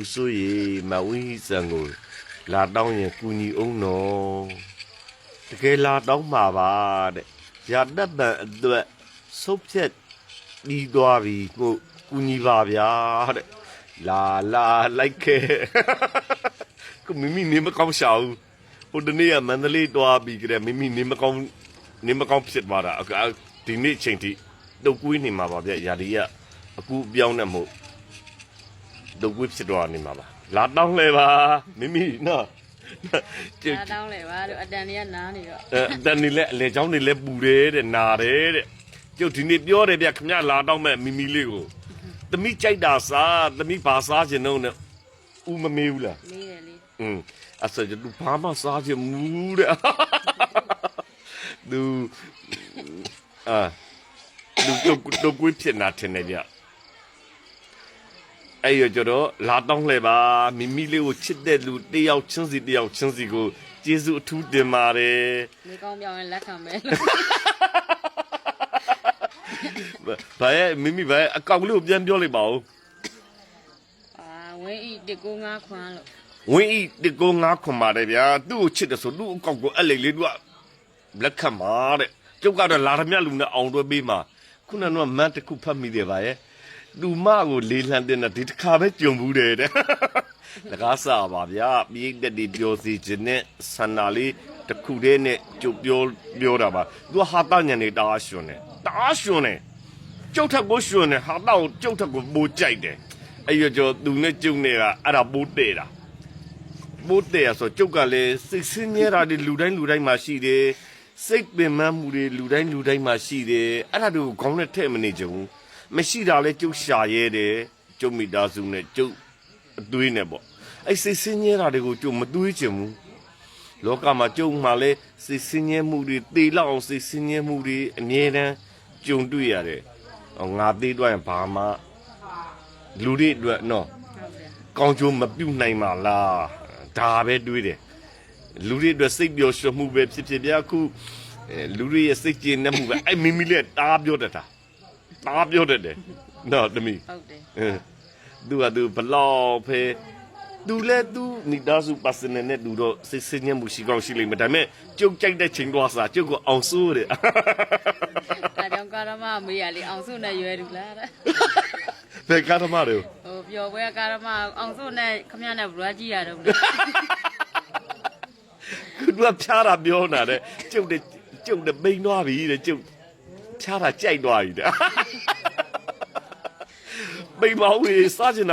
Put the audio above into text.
ဦးစိုးရေမဝင်းဟိစံကိုလာတောင်းရင်ကူညီအောင်နော်တကယ်လာတောင်းမှာပါတဲ့ရာတပ်ပံအတွက်ဆုတ်ဖြတ်ပြီးသွားပြီကိုကူညီပါဗျာတဲ့လာလာလိုက်ခဲ့ကိုမိမိနေမကောင်းရှာဘူးဟိုတနေ့ကမန္တလေးတွားပြီးကြတဲ့မိမိနေမကောင်းနေမကောင်းဖြစ်သွားတာအခုဒီနေ့ချိန်ထိတုတ်ကွေးနေမှာပါဗျရာဒီကအကူအပြောင်းနဲ့မို့ ဒုက္ခဖြစ်သွားနေမှာပါလာတောင်းလဲပါမိမိနော်ကျဒါတောင်းလေပါလို့အတန်တွေကနားနေတော့အဲတန်နေလဲအလေချောင်းနေလဲပူတယ်တဲ့နာတယ်တဲ့ကျုပ်ဒီနေ့ပြောတယ်ဗျခမရလာတောင်းမဲ့မိမိလေးကိုသမီးကြိုက်တာစားသမီးဘာစားခြင်းတော့နဲ့ဦးမမေးဘူးလားမေးတယ်လေอืมအဲ့ဆိုကျသူဘာမှစားခြင်းမူတဲ့သူအာသူတော့တော့ကိုဖြစ်နာတယ်နေဗျ အဲ့ရကြတော့လာတောင်းလဲပါမိမိလေးကိုချစ်တဲ့လူတယောက်ချင်းစီတယောက်ချင်းစီကိုကျေးဇူးအထူးတင်ပါတယ်နေကောင်းပြောင်းရင်လက်ခံမယ်ဘာရဲ့မိမိဘာရဲ့အကောင့်လေးကိုပြန်ပြောလိုက်ပါဦးအာဝင်းဤ195ခွန်းလို့ဝင်းဤတကောငါခွန်ပါတယ်ဗျာသူ့ကိုချစ်တယ်ဆိုသူ့အကောင့်ကိုအဲ့လေလေးတို့ကလက်ခံပါတဲ့ကျုပ်ကတော့လာရမြလူနဲ့အောင်တွဲပေးမှာခုနကတော့မန်တစ်ခုဖတ်မိတယ်ဗျာရဲ့ လူမကိုလေးလှမ်းတဲ့နဲ့ဒီတစ်ခါပဲကြုံဘူးတယ်တဲ့လကားစားပါဗျာပြိတ်တက်ဒီပြောစီခြင်းနဲ့ဆန္ဒလေးတစ်ခုတည်းနဲ့ကြုတ်ပြောပြောတာပါသူကဟာတညံနေတအားရှင်နေတအားရှင်နေကျုပ်ထက်ကိုရှင်နေဟာတော့ကျုပ်ထက်ကိုပိုကြိုက်တယ်အဲ့ရကျော်သူနဲ့ကျုပ်နဲ့ကအဲ့ဒါပိုတဲ့တာပိုတဲ့ဆိုကျုပ်ကလည်းစိတ်ဆင်းရဲတာတွေလူတိုင်းလူတိုင်းမှာရှိတယ်စိတ်ပင်ပန်းမှုတွေလူတိုင်းလူတိုင်းမှာရှိတယ်အဲ့ဒါတွေကိုခေါင်းနဲ့ထည့်မနေကြဘူး မရှိတာလဲကျုပ်ရှာရဲတယ်ကျုပ်မိသားစုနဲ့ကျုပ်အသွေးနဲ့ပေါ့အဲ့စိတ်ဆင်းရဲတာတွေကိုကျုပ်မသွေးချင်ဘူးလောကမှာကြုံမှလဲစိတ်ဆင်းရဲမှုတွေတေလောက်အောင်စိတ်ဆင်းရဲမှုတွေအမြဲတမ်းကြုံတွေ့ရတယ်။အော်ငါသေးတော့ရင်ဘာမှလူတွေအတွက်နော်ဟုတ်တယ်ကောင်းကျိုးမပြုတ်နိုင်ပါလားဒါပဲတွေးတယ်လူတွေအတွက်စိတ်ပျော်ရွှင်မှုပဲဖြစ်ဖြစ်ဗျာအခုအဲလူတွေရဲ့စိတ်ကျေနပ်မှုပဲအဲ့မိမိလေးတားပြောတတ်တာ တားပြောတတ်တယ်နော်တမီဟုတ်တယ်အင်းသူကသူဘလောက်ဖဲသူလဲသူမိသားစုပါစနေနဲ့သူတော့စိတ်ဆင်းရဲမှုရှိကောင်းရှိလိမ့်မယ်ဒါပေမဲ့ကျုပ်ကြိုက်တဲ့ချိန်တော့စားကျုပ်ကအောင်စိုးတယ်ဒါကြောင့်ကာရမမေးရလေအောင်စုနဲ့ရွယ်တူလားတဲ့ဘယ်ကားသမားတွေဟိုပျော်ပွဲကာရမအောင်စုနဲ့ခမရနဲ့ဘရွားကြည့်ရတော့လေသူကဖြားတာပြောနေတာတဲ့ကျုပ်တဲ့ကျုပ်တဲ့ပိန်သွားပြီတဲ့ကျုပ် ဖြားတာကြိုက်သွားပြီတဲ့ပိန်မဟုတ်လေစားချင်တာ